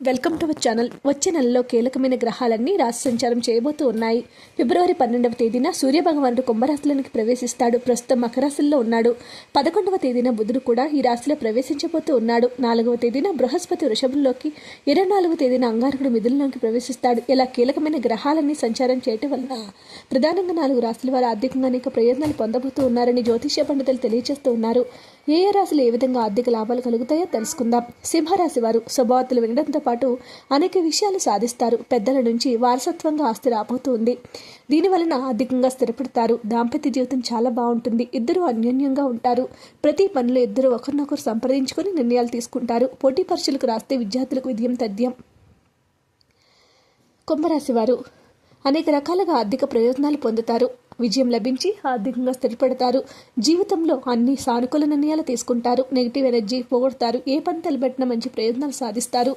Welcome to our channel. వచ్చే నెలలో కీలకమైన గ్రహాలన్నీ రాశి సంచారం చేయబోతూ ఉన్నాయి. ఫిబ్రవరి పన్నెండవ తేదీన సూర్యభగవానుడు కుంభరాశిలోనికి ప్రవేశిస్తాడు. ప్రస్తుతం మకరాశిలో ఉన్నాడు. పదకొండవ తేదీన బుధుడు కూడా ఈ రాశిలో ప్రవేశించబోతూ ఉన్నాడు. నాలుగవ తేదీన బృహస్పతి వృషభంలోకి ఇరవై నాలుగవ తేదీన అంగారకుడు మిథునంలోకి ప్రవేశిస్తాడు. ఇలా కీలకమైన గ్రహాలన్నీ సంచారం చేయటం వలన ప్రధానంగా నాలుగు రాశుల వారు ఆర్థికంగా అనేక ప్రయోజనాలు పొందబోతూ ఉన్నారని జ్యోతిష్య పండితులు తెలియజేస్తూ ఉన్నారు. ఏ ఏ రాశులు ఏ విధంగా ఆర్థిక లాభాలు కలుగుతాయో తెలుసుకుందాం. సింహరాశి వారు శుభవార్తలు వినడంతో పాటు అనేక విషయాలు సాధిస్తారు. పెద్దల నుంచి వారసత్వంగా ఆస్తి రాబోతుంది దీని వలన ఆర్థికంగా స్థిరపడతారు. దాంపత్య జీవితం చాలా బాగుంటుంది. ఇద్దరు అన్యోన్యంగా ఉంటారు. ప్రతి పనిలో ఇద్దరు ఒకరినొకరు సంప్రదించుకొని నిర్ణయాలు తీసుకుంటారు. పోటీ పరీక్షలకు రాస్తే విద్యార్థులకు విజయం తథ్యం కుంభరాశి వారు అనేక రకాలుగా ఆర్థిక ప్రయోజనాలు పొందుతారు. విజయం లభించి ఆర్థికంగా స్థిరపడతారు. జీవితంలో అన్ని సానుకూల నిర్ణయాలు తీసుకుంటారు. Negative energy పోగొడతారు. ఏ పని తలబెట్టినా మంచి ప్రయోజనాలు సాధిస్తారు.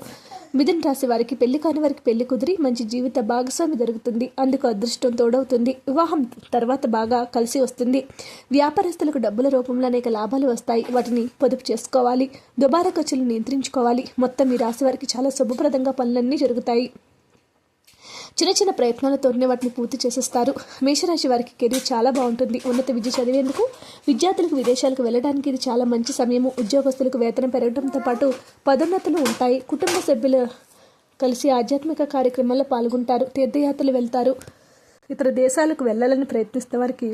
మిథున్ రాశి వారికి పెళ్ళి కాని వారికి పెళ్ళి కుదిరి మంచి జీవిత భాగస్వామి దొరుకుతుంది. అందుకు అదృష్టం తోడవుతుంది. వివాహం తర్వాత బాగా కలిసి వస్తుంది. వ్యాపారస్తులకు డబ్బుల రూపంలో అనేక లాభాలు వస్తాయి. వాటిని పొదుపు చేసుకోవాలి. దుబారా ఖర్చులు నియంత్రించుకోవాలి. మొత్తం ఈ రాశి వారికి చాలా శుభప్రదంగా పనులన్నీ జరుగుతాయి. చిన్న చిన్న ప్రయత్నాలతోనే వాటిని పూర్తి చేసేస్తారు. మేషరాశి వారికి కెరీర్ చాలా బాగుంటుంది. ఉన్నత విద్య చదివేందుకు విద్యార్థులకు విదేశాలకు వెళ్ళడానికి ఇది చాలా మంచి సమయము. ఉద్యోగస్తులకు వేతనం పెరగడంతో పాటు పదోన్నతులు ఉంటాయి. కుటుంబ సభ్యులు కలిసి ఆధ్యాత్మిక కార్యక్రమాల్లో పాల్గొంటారు. తీర్థయాత్రలు వెళ్తారు. ఇతర దేశాలకు వెళ్ళాలని ప్రయత్నిస్తే వారికి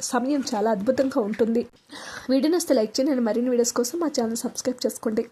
సమయం చాలా అద్భుతంగా ఉంటుంది. వీడియోని వస్తే లైక్ చేయండి. మరిన్ని వీడియోస్ కోసం మా ఛానల్ సబ్స్క్రైబ్ చేసుకోండి.